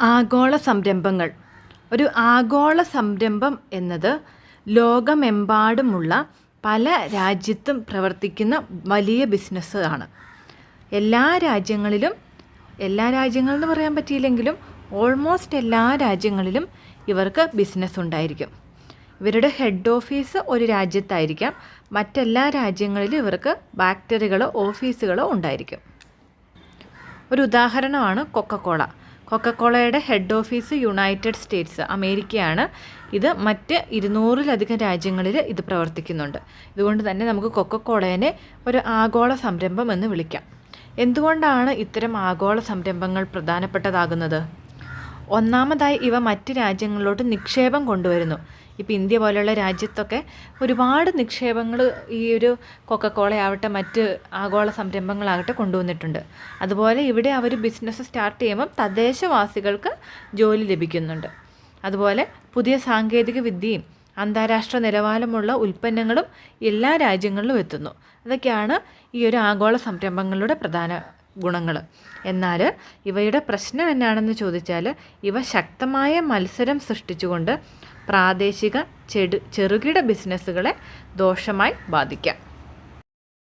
ആഗോള സംരംഭങ്ങൾ. ഒരു ആഗോള സംരംഭം എന്നത് ലോകമെമ്പാടുമുള്ള പല രാജ്യത്തും പ്രവർത്തിക്കുന്ന വലിയ ബിസിനസ് ആണ്. എല്ലാ രാജ്യങ്ങളിലും എല്ലാ രാജ്യങ്ങളെന്ന് പറയാൻ പറ്റിയില്ലെങ്കിലും ഓൾമോസ്റ്റ് എല്ലാ രാജ്യങ്ങളിലും ഇവർക്ക് ബിസിനസ് ഉണ്ടായിരിക്കും. ഇവരുടെ ഹെഡ് ഓഫീസ് ഒരു രാജ്യത്തായിരിക്കാം. മറ്റെല്ലാ രാജ്യങ്ങളിലും ഇവർക്ക് ഫാക്ടറികളോ ഓഫീസുകളോ ഉണ്ടായിരിക്കും. ഒരു ഉദാഹരണമാണ് കൊക്കക്കോള കൊക്കക്കോളയുടെ ഹെഡ് ഓഫീസ് യുണൈറ്റഡ് സ്റ്റേറ്റ്സ് അമേരിക്കയാണ്. ഇത് മറ്റ് ഇരുന്നൂറിലധികം രാജ്യങ്ങളിൽ ഇത് പ്രവർത്തിക്കുന്നുണ്ട്. ഇതുകൊണ്ട് തന്നെ നമുക്ക് കൊക്കക്കോളേനെ ഒരു ആഗോള സംരംഭം എന്ന് വിളിക്കാം. എന്തുകൊണ്ടാണ് ഇത്തരം ആഗോള സംരംഭങ്ങൾ പ്രധാനപ്പെട്ടതാകുന്നത്? ഒന്നാമതായി ഇവ മറ്റ് രാജ്യങ്ങളിലോട്ട് നിക്ഷേപം കൊണ്ടുവരുന്നു. ഇപ്പോൾ ഇന്ത്യ പോലെയുള്ള രാജ്യത്തൊക്കെ ഒരുപാട് നിക്ഷേപങ്ങൾ ഈ ഒരു കൊക്കക്കോള ആവട്ടെ മറ്റ് ആഗോള സംരംഭങ്ങളാകട്ടെ കൊണ്ടുവന്നിട്ടുണ്ട്. അതുപോലെ ഇവിടെ അവർ ബിസിനസ് സ്റ്റാർട്ട് ചെയ്യുമ്പം തദ്ദേശവാസികൾക്ക് ജോലി ലഭിക്കുന്നുണ്ട്. അതുപോലെ പുതിയ സാങ്കേതിക വിദ്യയും അന്താരാഷ്ട്ര നിലവാരമുള്ള ഉൽപ്പന്നങ്ങളും എല്ലാ രാജ്യങ്ങളിലും എത്തുന്നു. അതൊക്കെയാണ് ഈ ഒരു ആഗോള സംരംഭങ്ങളുടെ പ്രധാന ഗുണങ്ങൾ. എന്നാൽ ഇവയുടെ പ്രശ്നം എന്നാണെന്ന് ചോദിച്ചാൽ ഇവ ശക്തമായ മത്സരം സൃഷ്ടിച്ചുകൊണ്ട് പ്രാദേശിക ചെടു ചെറുകിട ബിസിനസ്സുകളെ ദോഷമായി ബാധിക്കാം.